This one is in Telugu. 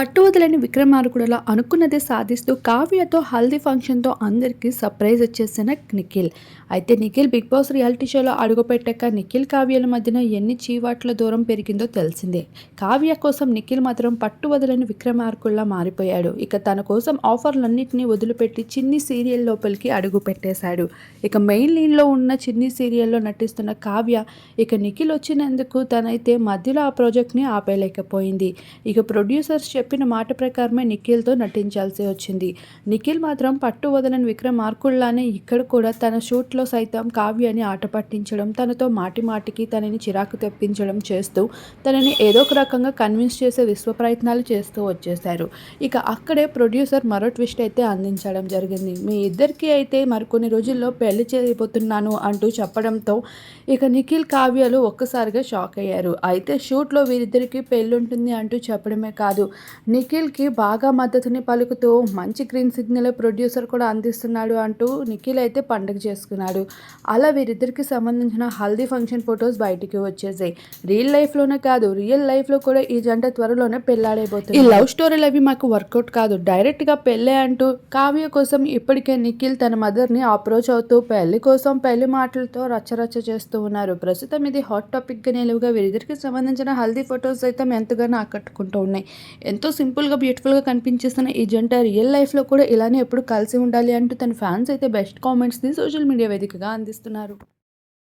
పట్టు వదలని విక్రమార్కుడులా అనుకున్నదే సాధిస్తూ కావ్యతో హల్దీ ఫంక్షన్తో అందరికీ సర్ప్రైజ్ వచ్చేసిన నిఖిల్. అయితే నిఖిల్ బిగ్ బాస్ రియాలిటీ షోలో అడుగుపెట్టాక నిఖిల్ కావ్యల మధ్యన ఎన్ని చీవాట్ల దూరం పెరిగిందో తెలిసిందే. కావ్య కోసం నిఖిల్ మాత్రం పట్టు వదలని విక్రమార్కుల్లా మారిపోయాడు. ఇక తన కోసం ఆఫర్లన్నింటినీ వదిలిపెట్టి చిన్ని సీరియల్ లోపలికి అడుగు పెట్టేశాడు ఇక మెయిన్ లీన్లో ఉన్న చిన్ని సీరియల్లో నటిస్తున్న కావ్య ఇక నిఖిల్ వచ్చినందుకు తనైతే మధ్యలో ఆ ప్రాజెక్ట్ని ఆపేయలేకపోయింది. ఇక ప్రొడ్యూసర్స్ చెప్పిన మాట ప్రకారమే నిఖిల్తో నటించాల్సి వచ్చింది. నిఖిల్ మాత్రం పట్టు వదలని విక్రమ్ మార్కుల్లానే ఇక్కడ కూడా తన షూట్లో సైతం కావ్యాన్ని ఆట పట్టించడం తనతో మాటి మాటికి తనని చిరాకు తెప్పించడం చేస్తూ తనని ఏదో ఒక రకంగా కన్విన్స్ చేసే విశ్వ ప్రయత్నాలు చేస్తూ వచ్చేశారు. ఇక అక్కడే ప్రొడ్యూసర్ మరో ట్విస్ట్ అయితే అందించడం జరిగింది. మీ ఇద్దరికి అయితే మరికొన్ని రోజుల్లో పెళ్ళి చేయబోతున్నాను అంటూ చెప్పడంతో ఇక నిఖిల్ కావ్యాలు ఒక్కసారిగా షాక్ అయ్యారు. అయితే షూట్లో వీరిద్దరికి పెళ్ళుంటుంది అంటూ చెప్పడమే కాదు నిఖిల్కి బాగా మద్దతుని పలుకుతూ మంచి గ్రీన్ సిగ్నల్ ప్రొడ్యూసర్ కూడా అందిస్తున్నాడు అంటూ నిఖిల్ అయితే పండుగ చేసుకున్నాడు. అలా వీరిద్దరికి సంబంధించిన హల్దీ ఫంక్షన్ ఫొటోస్ బయటికి వచ్చేసాయి. రియల్ లైఫ్లోనే కాదు రియల్ లైఫ్లో కూడా ఈ జంట త్వరలోనే పెళ్ళాడైపోతుంది ఈ లవ్ స్టోరీలు అవి మాకు వర్కౌట్ కాదు డైరెక్ట్గా పెళ్ళే అంటూ కావ్య కోసం ఇప్పటికే నిఖిల్ తన మదర్ని అప్రోచ్ అవుతూ పెళ్ళి కోసం పెళ్ళి మాటలతో రచ్చరచ్చ చేస్తూ ఉన్నారు. ప్రస్తుతం ఇది హాట్ టాపిక్గా నిలువుగా వీరిద్దరికి సంబంధించిన హల్దీ ఫొటోస్ అయితే ఎంతగానో ఆకట్టుకుంటూ ఉన్నాయి. ఎంతో సింపుల్గా బ్యూటిఫుల్గా కనిపించేస్తున్న ఈ జంట రియల్ లైఫ్లో కూడా ఇలానే ఎప్పుడు కలిసి ఉండాలి అంటూ తన ఫ్యాన్స్ అయితే బెస్ట్ కామెంట్స్ని సోషల్ మీడియా వేదికగా అందిస్తున్నారు.